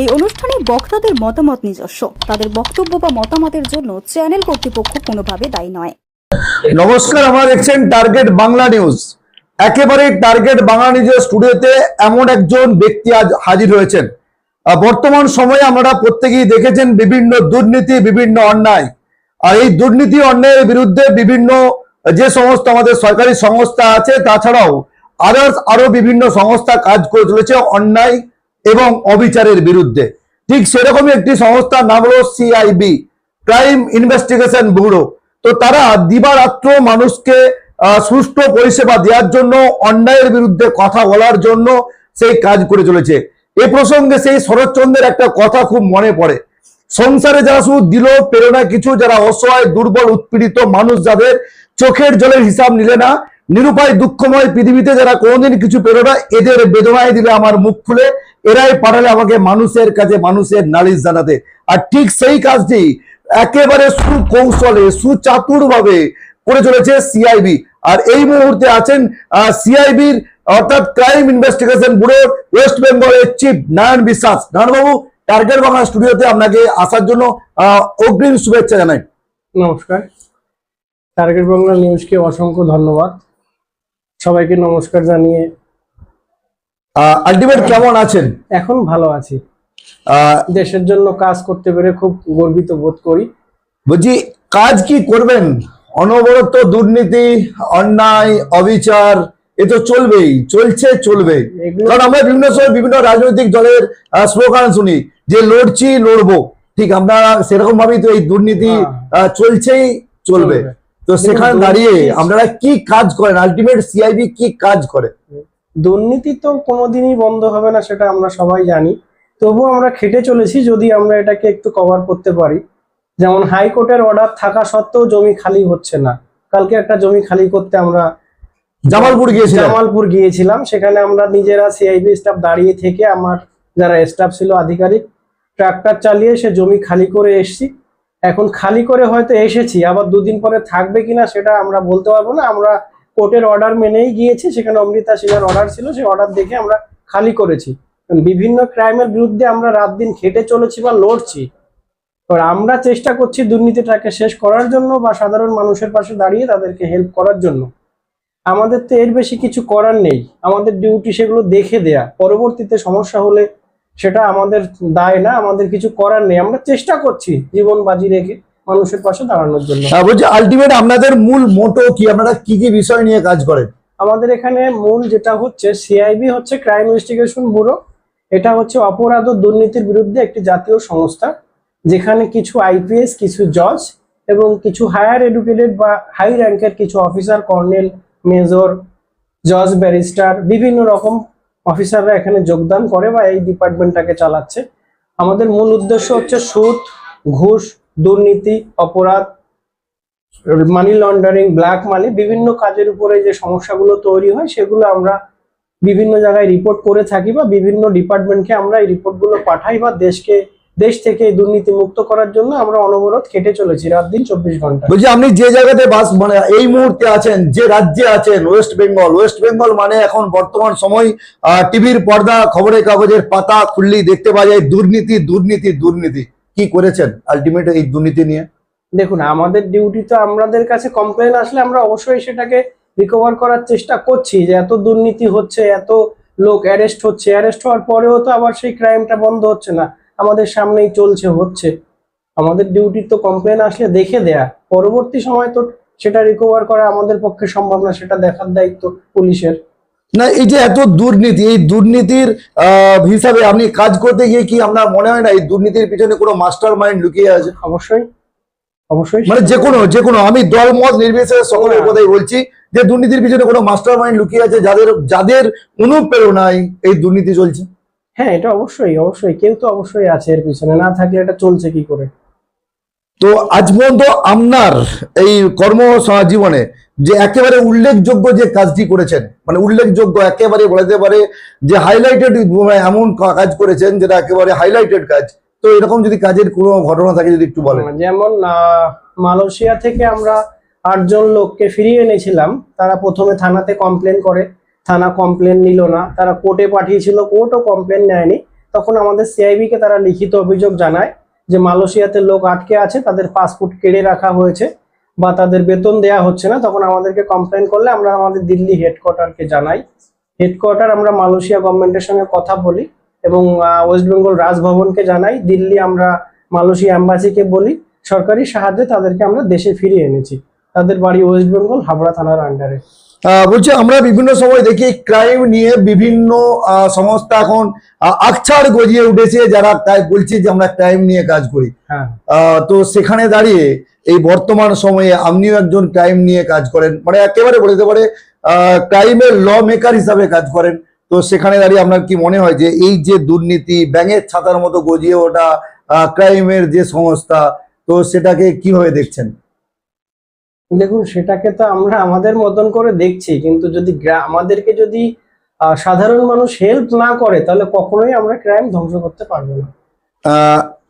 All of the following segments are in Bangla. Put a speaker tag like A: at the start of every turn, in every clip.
A: এই অনুষ্ঠানে বক্তাদের মতামত নিজস্ব। তাদের বক্তব্য বা মতামতের জন্য চ্যানেল কর্তৃপক্ষ কোনোভাবে দায়ী নয়।
B: নমস্কার, আপনারা দেখছেন টার্গেট বাংলা নিউজ। একেবারে টার্গেট বাংলা নিউজের স্টুডিওতে এমন একজন ব্যক্তি আজ হাজির হয়েছেন। বর্তমান সময়ে আমরা প্রত্যেকেই দেখেছেন বিভিন্ন দুর্নীতি, বিভিন্ন অন্যায়। আর এই দুর্নীতি, অন্যায়ের বিরুদ্ধে বিভিন্ন যে সমস্ত আমাদের সরকারি সংস্থা আছে, তাছাড়াও আদার্স আরও বিভিন্ন সংস্থা কাজ করে চলেছে অন্যায় এবং অবিচারের বিরুদ্ধে। ঠিক সেরকমই একটি সংস্থার নাম হলো সিআইবি ক্রাইম ইনভেস্টিগেশন ব্যুরো তো তারা দিবারাত্র মানুষকে সুষ্ঠু পরিষেবা দেওয়ার জন্য, অন্যায়ের বিরুদ্ধে কথা বলার জন্য সেই কাজ করে চলেছে। এ প্রসঙ্গে সেই শরৎচন্দ্রের একটা কথা খুব মনে পড়ে। সংসারে যারা শুধু দিল প্রেরণা কিছু, যারা অসহায়, দুর্বল, উৎপীড়িত মানুষ, যাদের চোখের জলের হিসাব নিলে না নিরুপায় দুঃখময় পৃথিবীতে যারা কোনোদিন কিছু পেল না, এদের বেদনায় দিলে আমার মুখ খুলে, এরাই পাঠালে আমাকে মানুষের কাছে মানুষের নালিশ জানাতে। আর ঠিক সেই কাজটি একেবারে সুকৌশলে সুচাতুর ভাবে করে চলেছে সিআইবি আর এই মুহূর্তে আছেন সিআইবির অর্থাৎ ক্রাইম ইনভেস্টিগেশন ব্যুরো ওয়েস্ট বেঙ্গলের চিফ নারায়ণ বিশ্বাস নারায়ণবাবু টার্গেট বাংলা স্টুডিওতে আপনাকে আসার জন্য অগ্রিম শুভেচ্ছা জানাই।
C: নমস্কার। টার্গেট বাংলা নিউজকে অসংখ্য ধন্যবাদ। সবাইকে নমস্কার জানিয়ে।
B: আলটিমেট কেমন আছেন?
C: এখন ভালো আছি। দেশের জন্য কাজ করতে পেরে খুব গর্বিত বোধ করি।
B: বলছি কাজ কি করবেন? অনবরত দুর্নীতি অন্যায় অবিচার এ তো চলবেই চলছে চলবে। কারণ আমরা বিভিন্ন সময় বিভিন্ন রাজনৈতিক দলের স্লোগান শুনি যে লড়ছি লড়বো। ঠিক আমরা সেরকম ভাবেই তো এই দুর্নীতি
C: হ্যাঁ।
B: চলছেই চলবে।
C: চলবে।
B: তো সেখানে দাঁড়িয়ে আপনারা কি কাজ করেন? আলটিমেট সিআইবি কি কাজ করে?
C: দুর্নীতি তো কোনোদিনই বন্ধ হবে না সেটা আমরা সবাই জানি। তবুও আমরা খেটে চলেছি যদি আমরা এটাকে একটু কভার করতে পারি। যেমন হাইকোর্টের অর্ডার থাকা সত্ত্বেও জমি খালি হচ্ছে না। কালকে একটা জমি খালি করতে আমরা
B: জামালপুর গিয়েছিলেন?
C: জামালপুর গিয়েছিলাম। সেখানে আমরা নিজেরা সিআইবি স্টাফ দাঁড়িয়ে থেকে আমার যারা স্টাফ ছিল আধিকারিক ট্রাক্টর চালিয়ে সে জমি খালি করে এসেছি। এখন খালি করে হয়তো এসেছি, আবার দুদিন পরে থাকবে কিনা সেটা আমরা বলতে পারব না। আমরা কোর্টের অর্ডার মেনেই গিয়েছি, সেখানে অমৃতা সিংহের অর্ডার ছিল, সেই অর্ডার দেখে আমরা খালি করেছি। বিভিন্ন ক্রাইমের বিরুদ্ধে আমরা রাত দিন খেটে চলেছি বা লড়ছি। আমরা চেষ্টা করছি দুর্নীতিটাকে শেষ করার জন্য বা সাধারণ মানুষের পাশে দাঁড়িয়ে তাদেরকে হেল্প করার জন্য। আমাদের তো এর বেশি কিছু করার নেই। আমাদের ডিউটি সেগুলো দেখে দেয়া। পরবর্তীতে সমস্যা হলে সেটা আমাদের দায় না আমাদের কিছু করার নেই। আমরা চেষ্টা করছি জীবন বাজি রেখে মানুষের পাশে দাঁড়ানোর জন্য।
B: বলছি আলটিমেট আপনাদের মূল মোটো কি? আপনারা কি কি বিষয় নিয়ে কাজ করেন?
C: আমাদের এখানে মূল যেটা হচ্ছে সিআইবি হচ্ছে ক্রাইম ইনভেস্টিগেশন ব্যুরো এটা হচ্ছে অপরাধ ও দুর্নীতির বিরুদ্ধে একটি জাতীয় সংস্থা যেখানে কিছু আইপিএস কিছু জজ এবং কিছু হায়ার এডুকেটেড বা হাই র্যাঙ্কের কিছু অফিসার কর্নেল মেজর জজ ব্যারিস্টার বিভিন্ন রকম অফিসাররা এখানে যোগদান করে বা এই ডিপার্টমেন্টটাকে চালাচ্ছে। আমাদের মূল উদ্দেশ্য হচ্ছে সুদ, ঘুষ, দুর্নীতি, অপরাধ মানি লন্ডারিং ব্ল্যাক মানি বিভিন্ন কাজের উপরে যে সমস্যাগুলো তৈরি হয়, সেগুলো আমরা বিভিন্ন জায়গায় রিপোর্ট করে থাকি বা বিভিন্ন ডিপার্টমেন্টকে আমরা এই রিপোর্টগুলো পাঠাই বা দেশকে দেশ থেকে দুর্নীতি মুক্ত করার জন্য আমরা অনবরত খেটে চলেছি রাত দিন চব্বিশ ঘণ্টা।
B: বলছি আপনি যে জায়গাতে বাস মানে এই মুহূর্তে আছেন যে রাজ্যে আছেন ওয়েস্ট বেঙ্গল ওয়েস্ট বেঙ্গল মানে এখন বর্তমান সময় টিভির পর্দা খবরের কাগজের পাতা খুললেই দেখতে পাওয়া যায় দুর্নীতি দুর্নীতি দুর্নীতি। কি করেছেন আলটিমেট এই দুর্নীতি নিয়ে?
C: দেখুন আমাদের ডিউটি তো আমাদের কাছে কমপ্লেন আসলে আমরা অবশ্যই সেটাকে রিকভার করার চেষ্টা করছি যে এত দুর্নীতি হচ্ছে এত লোক অ্যারেস্ট হচ্ছে। অ্যারেস্ট হওয়ার পরেও তো আবার সেই ক্রাইমটা বন্ধ হচ্ছে না। আমাদের সামনেই চলছে হচ্ছে। আমাদের ডিউটি তো কমপ্লেন আসলে দেখে দেয়া। পরবর্তী সময় তো সেটা রিকভার করা আমাদের পক্ষে সম্ভব না সেটা দেখার দায়িত্ব পুলিশের।
B: না এই যে এত দুর্নীতি এই দুর্নীতির আহ, হিসাবে আপনি কাজ করতে গিয়ে কি আপনার মনে হয় না এই দুর্নীতির পিছনে কোনো মাস্টার মাইন্ড লুকিয়ে আছে?
C: অবশ্যই অবশ্যই।
B: মানে যে কোনো যে কোনো আমি দলমত নির্বিশেষে সকলের। কথাই বলছি যে দুর্নীতির পিছনে কোনো মাস্টার মাইন্ড লুকিয়ে আছে যাদের যাদের অনুপ্রেরণায় এই দুর্নীতি চলছে।
C: হ্যাঁ এটা অবশ্যই অবশ্যই। কেউ তো অবশ্যই আছে এর পিছনে না থাকলে এটা চলছে কি করে?
B: তো আজ পর্যন্ত আপনার এই কর্ম জীবনে যে একেবারে উল্লেখযোগ্য যে কাজটি করেছেন মানে উল্লেখযোগ্য একেবারে বলাতে পারে যে হাইলাইটেড এমন কাজ করেছেন যেটা একেবারে হাইলাইটেড কাজ। তো এরকম যদি কাজের কোনো ঘটনা থাকে যদি একটু বলেন।
C: যেমন মালয়েশিয়া থেকে আমরা আটজন লোককে ফিরিয়ে এনেছিলাম। তারা প্রথমে থানাতে কমপ্লেন করে। থানা কমপ্লেন নিল না, তারা কোর্টে পাঠিয়েছিল কোর্টও কমপ্লেন নেয়নি। তখন আমাদের সিআইবি কে তারা লিখিত অভিযোগ জানায় যে মালয়েশিয়াতে লোক আটকে আছে, তাদের পাসপোর্ট কেড়ে রাখা হয়েছে বা তাদের বেতন দেয়া হচ্ছে না। তখন আমাদেরকে কমপ্লেন করলে আমরা আমাদের দিল্লি হেডকোয়ার্টারকে জানাই। হেডকোয়ার্টার আমরা মালয়েশিয়া গভর্নমেন্টের সঙ্গে কথা বলি এবং ওয়েস্ট বেঙ্গল রাজভবনকে জানাই। দিল্লি আমরা মালয়েশিয়া অ্যাম্বাসিকে বলি। সরকারি সাহায্যে তাদেরকে আমরা দেশে ফিরিয়ে এনেছি। তাদের বাড়ি ওয়েস্ট বেঙ্গল হাবড়া থানার আন্ডারে
B: বলছি আমরা বিভিন্ন সময় দেখি ক্রাইম নিয়ে বিভিন্ন সংস্থা এখন আহ, আকছাড় গজিয়ে উঠেছে যারা তাই বলছে যে আমরা ক্রাইম নিয়ে কাজ করি।
C: হ্যাঁ।
B: তো সেখানে দাঁড়িয়ে এই বর্তমান সময়ে আপনিও একজন ক্রাইম নিয়ে কাজ করেন মানে একেবারে বলতে পারে ক্রাইমের ল মেকার হিসাবে কাজ করেন। তো সেখানে দাঁড়িয়ে আপনার কি মনে হয় যে এই যে দুর্নীতি ব্যাঙের ছাতার মতো গজিয়ে ওঠা ক্রাইমের যে সংস্থা তো সেটাকে কীভাবে দেখছেন?
C: দেখুন সেটাকে তো আমরা আমাদের মতন করে দেখছি কিন্তু যদি আমাদেরকে যদি সাধারণ মানুষ হেল্প না করে তাহলে কখনোই আমরা ক্রাইম ধ্বংস করতে পারব না।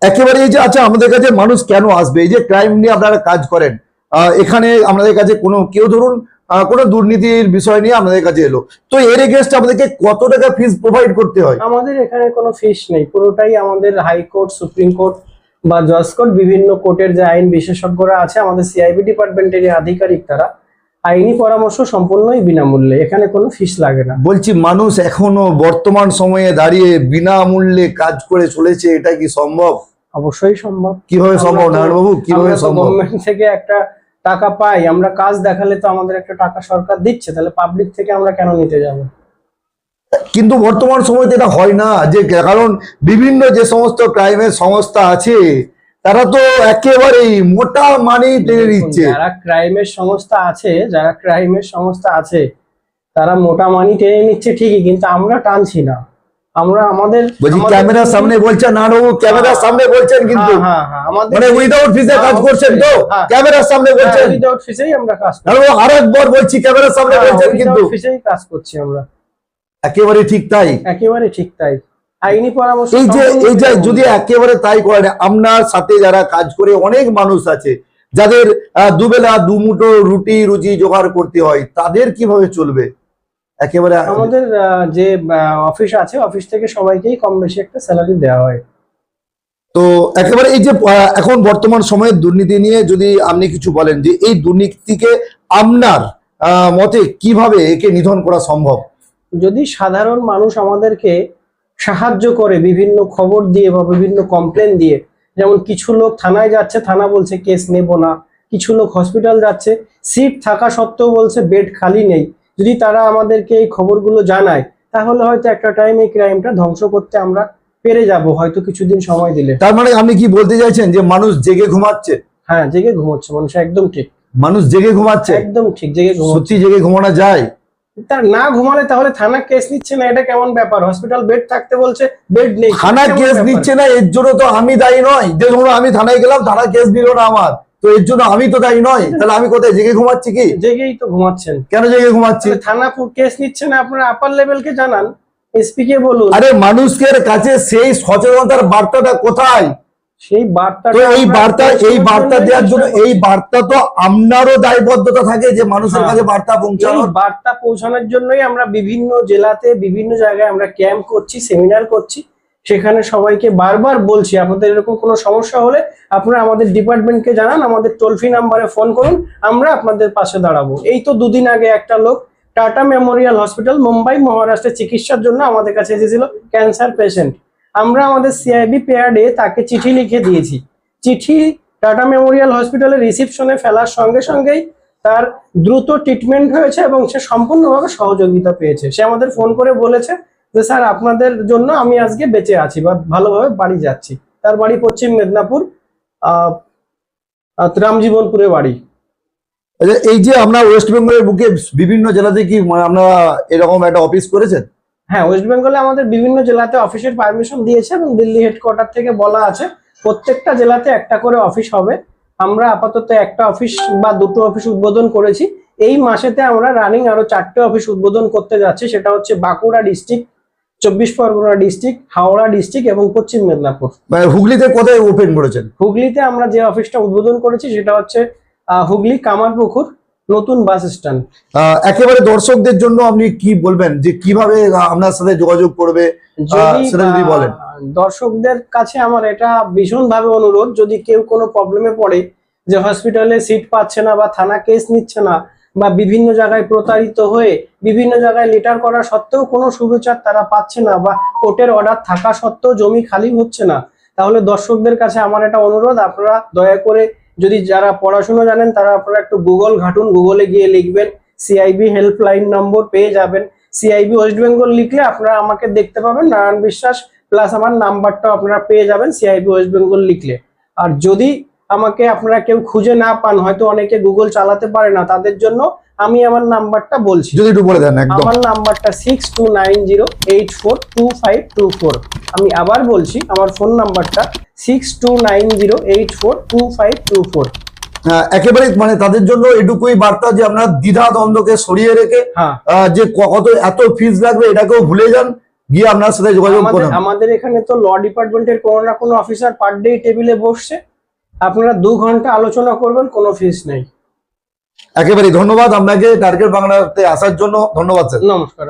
B: একেবারে এই যে আচ্ছা আমাদের কাছে মানুষ কেন আসবে? এই যে ক্রাইম নিয়ে আপনারা কাজ করেন আহ, এখানে আমাদের কাছে কোনো কেউ ধরুন কোনো দুর্নীতির বিষয় নিয়ে আমাদের কাছে এলো তো এর এগেনস্ট আমাদেরকে কত টাকা ফিস প্রোভাইড করতে হয়?
C: আমাদের এখানে কোনো ফিস নেই পুরোটাই আমাদের হাইকোর্ট সুপ্রিম কোর্ট বা জজ কোর্ট বিভিন্ন কোর্টের যে আইন বিশেষজ্ঞরা আছে আমাদের সিআইবি ডিপার্টমেন্টের আধিকারিক তারা আইনি পরামর্শ সম্পূর্ণই বিনামূল্যে এখানে কোনো ফিস লাগে না।
B: বলছি মানুষ এখনও বর্তমান সময়ে দাঁড়িয়ে বিনামূল্যে কাজ করে চলেছে এটা কি সম্ভব?
C: অবশ্যই সম্ভব।
B: কীভাবে সম্ভব? নারায়ণবাবু কীভাবে সম্ভব?
C: গভর্নমেন্ট থেকে একটা টাকা পাই আমরা কাজ দেখালে তো আমাদের একটা টাকা সরকার দিচ্ছে তাহলে পাবলিক থেকে আমরা কেন নিতে যাব?
B: কিন্তু বর্তমান সময় তো এটা হয় না। যে কারণ বিভিন্ন যে সমস্ত ক্রাইমের সংস্থা আছে তারা তো একেবারেই মোটা মানি টেনে নিচ্ছে।
C: যারা ক্রাইমের সংস্থা আছে যারা ক্রাইমের সংস্থা আছে তারা মোটা মানি টেনে নিচ্ছে ঠিকই কিন্তু আমরা টানছি না। আমরা আমাদের
B: ক্যামেরার সামনে বলছেন না বাবু ক্যামেরার সামনে বলছেন কিন্তু।
C: হ্যাঁ, হ্যাঁ, হ্যাঁ, আমাদের
B: মানে উইদাউট ফিসে কাজ
C: হ্যাঁ,
B: করছেন তো।
C: হ্যাঁ।
B: ক্যামেরার সামনে বলছেন।
C: উইদাউট ফিসেই আমরা কাজ
B: আর আরেকবার বলছি ক্যামেরার সামনে
C: হ্যাঁ,
B: বলছেন কিন্তু।
C: fees-এই কাজ করছি আমরা।
B: একেবারে ঠিক তাই?
C: একেবারে ঠিক তাই। আইনি পরামর্শ
B: এই যে এই যে যদি একেবারে তাই করেন আপনার সাথে যারা কাজ করে অনেক মানুষ আছে যাদের দুবেলা দুমুঠো রুটি রুজি জোগাড় করতে হয় তাদের কীভাবে চলবে? একেবারে
C: আমাদের যে অফিস আছে অফিস থেকে সবাইকেই কম বেশি একটা স্যালারি দেওয়া হয়।
B: তো একেবারে এই যে এখন বর্তমান সময়ে দুর্নীতি নিয়ে যদি আপনি কিছু বলেন যে এই দুর্নীতিকে আপনার মতে কীভাবে একে নিধন করা সম্ভব?
C: যদি সাধারণ মানুষ আমাদেরকে সাহায্য করে বিভিন্ন খবর দিয়ে বা বিভিন্ন কমপ্লেন দিয়ে যেমন কিছু লোক থানায় যাচ্ছে থানা বলছে কেস নেব না কিছু লোক হসপিটাল যাচ্ছে সিট থাকা সত্ত্বেও বলছে বেড খালি নেই। যদি তারা আমাদেরকে এই খবরগুলো জানায় তাহলে হয়তো একটা টাইম এই ক্রাইমটা ধ্বংস করতে আমরা পেরে যাব হয়তো কিছুদিন সময় দিলে।
B: তার মানে আপনি কি বলতে চাইছেন যে মানুষ জেগে ঘুমাচ্ছে?
C: হ্যাঁ জেগে ঘুমাচ্ছে মানুষ একদম ঠিক।
B: মানুষ জেগে ঘুমাচ্ছে?
C: একদম ঠিক জেগে ঘুমোচ্ছে।
B: সত্যি জেগে ঘুমানো যায়?
C: তার না ঘুমালে তাহলে থানা কেস নিচ্ছে না? এটা কেমন ব্যাপার? হসপিটাল বেড থাকতে বলছে বেড নেই।
B: থানা কেস নিচ্ছে না এর জন্য তো আমি দায়ী নয়। যে ধরুন আমি থানায় গেলাম থানা কেস দিল না আমার। তো এর জন্য আমি তো দায়ী নয়। তাহলে আমি কোথায় জেগে ঘুমাচ্ছি কি?
C: জেগেই তো ঘুমাচ্ছেন।
B: কেন জেগে ঘুমাচ্ছি?
C: থানা কেস নিচ্ছে না? আপনারা আপার লেভেলকে জানান। এসপি কে বলুন।
B: আরে মানুষের কাছে সেই সচেতনতার বার্তাটা কোথায়?
C: সেই বার্তা
B: এই বার্তা এই বার্তা দেওয়ার জন্য এই বার্তা তো আপনারও দায়বদ্ধতা থাকে যে মানুষের
C: হ্যাঁ।
B: কাছে বার্তা
C: এই
B: পৌঁছানোর
C: বার্তা পৌঁছানোর জন্যই আমরা বিভিন্ন জেলাতে বিভিন্ন জায়গায় আমরা ক্যাম্প করছি সেমিনার করছি। সেখানে সবাইকে বারবার বলছি আপনাদের এরকম কোনো সমস্যা হলে আপনারা আমাদের ডিপার্টমেন্টকে জানান আমাদের টোল ফ্রি নাম্বারে ফোন করুন আমরা আপনাদের পাশে দাঁড়াবো। এই তো দুদিন আগে একটা লোক টাটা মেমোরিয়াল হসপিটাল মুম্বাই মহারাষ্ট্রে চিকিৎসার জন্য আমাদের কাছে এসেছিল ক্যান্সার পেশেন্ট। আমরা আমাদের সিআইবি পেয়ার্ডে তাকে চিঠি লিখে দিয়েছি। চিঠি টাটা মেমোরিয়াল হসপিটালে রিসিপশনে ফেলার সঙ্গে সঙ্গেই তার দ্রুত ট্রিটমেন্ট হয়েছে এবং সে সম্পূর্ণভাবে সহযোগিতা পেয়েছে। সে আমাদের ফোন করে বলেছে যে স্যার আপনাদের জন্য আমি আজকে বেঁচে আছি বা ভালোভাবে বাড়ি যাচ্ছি। তার বাড়ি পশ্চিম মেদিনীপুর রামজীবনপুরে বাড়ি।
B: আচ্ছা, এই যে আমরা ওয়েস্ট বেঙ্গলের বুকে বিভিন্ন জেলাতে কি আপনারা এরকম একটা অফিস করেছেন?
C: হ্যাঁ ওয়েস্ট বেঙ্গলে আমাদের বিভিন্ন জেলাতে অফিসের পারমিশন দিয়েছে এবং দিল্লি হেডকোয়ার্টার থেকে বলা আছে প্রত্যেকটা জেলাতে একটা করে অফিস হবে। আমরা আপাতত একটা অফিস বা দুটো অফিস উদ্বোধন করেছি। এই মাসেতে আমরা রানিং আরও চারটে অফিস উদ্বোধন করতে যাচ্ছি। সেটা হচ্ছে বাঁকুড়া ডিস্ট্রিক্ট চব্বিশ পরগনা ডিস্ট্রিক্ট হাওড়া ডিস্ট্রিক্ট এবং পশ্চিম মেদিনীপুর।
B: মানে হুগলিতে কোথায় ওপেন করেছেন?
C: হুগলিতে আমরা যে অফিসটা উদ্বোধন করেছি সেটা হচ্ছে আহ, হুগলি কামারপুকুর। নতুন বাস স্ট্যান্ড
B: একেবারে দর্শকদের জন্য আপনি কি বলবেন যে কীভাবে আপনার সাথে যোগাযোগ করবে? সেটা যদি বলেন।
C: দর্শকদের কাছে আমার এটা ভীষণভাবে অনুরোধ যদি কেউ কোনো প্রবলেমে পড়ে যে হসপিটালে সিট পাচ্ছে না বা থানা কেস নিচ্ছে না বা বিভিন্ন জায়গায় প্রতারিত হয়ে বিভিন্ন জায়গায় লেটার করা সত্ত্বেও কোনো সুবিচার তারা পাচ্ছে না বা কোর্টের অর্ডার থাকা সত্ত্বেও জমি খালি হচ্ছে না তাহলে দর্শকদের কাছে আমার এটা অনুরোধ। আপনারা দয়া করে যদি যারা পড়াশোনা জানেন, তারা আপনারা একটু গুগল ঘাটুন গুগলে গিয়ে লিখবেন সিআইবি হেল্পলাইন নম্বর পেয়ে যাবেন। সিআইবি ওয়েস্ট বেঙ্গল লিখলে আপনারা আমাকে দেখতে পাবেন, নারায়ণ বিশ্বাস প্লাস আমার নাম্বারটাও আপনারা পেয়ে যাবেন সিআইবি ওয়েস্ট বেঙ্গল লিখলে। আর যদি আমাকে আপনারা কেউ খুঁজে না পান, হয়তো অনেকে গুগল চালাতে পারে না, তাদের জন্য আমি আমার নাম্বারটা বলছি।
B: যদি একটু বলে দেন একদম।
C: আমার নাম্বারটা six two nine zero eight four two five two four আমি আবার বলছি আমার ফোন নাম্বারটা six two nine zero eight four two five two four
B: একেবারে মানে তাদের জন্য এটুকুই বার্তা যে আপনারা দ্বিধা দ্বন্দ্বকে সরিয়ে রেখে
C: হ্যাঁ।
B: যে কত এত ফিস লাগবে এটাকেও ভুলে যান গিয়ে আপনার সাথে যোগাযোগ
C: আমাদের
B: করুন।
C: আমাদের এখানে তো ল ডিপার্টমেন্টের কোনো না কোনো অফিসার পার ডে টেবিলে বসছে। আপনারা দু ঘণ্টা আলোচনা করবেন কোনো ফিস নেই।
B: একেবারে ধন্যবাদ। আপনাকে টার্গেট বাংলাতে আসার জন্য ধন্যবাদ স্যার
C: নমস্কার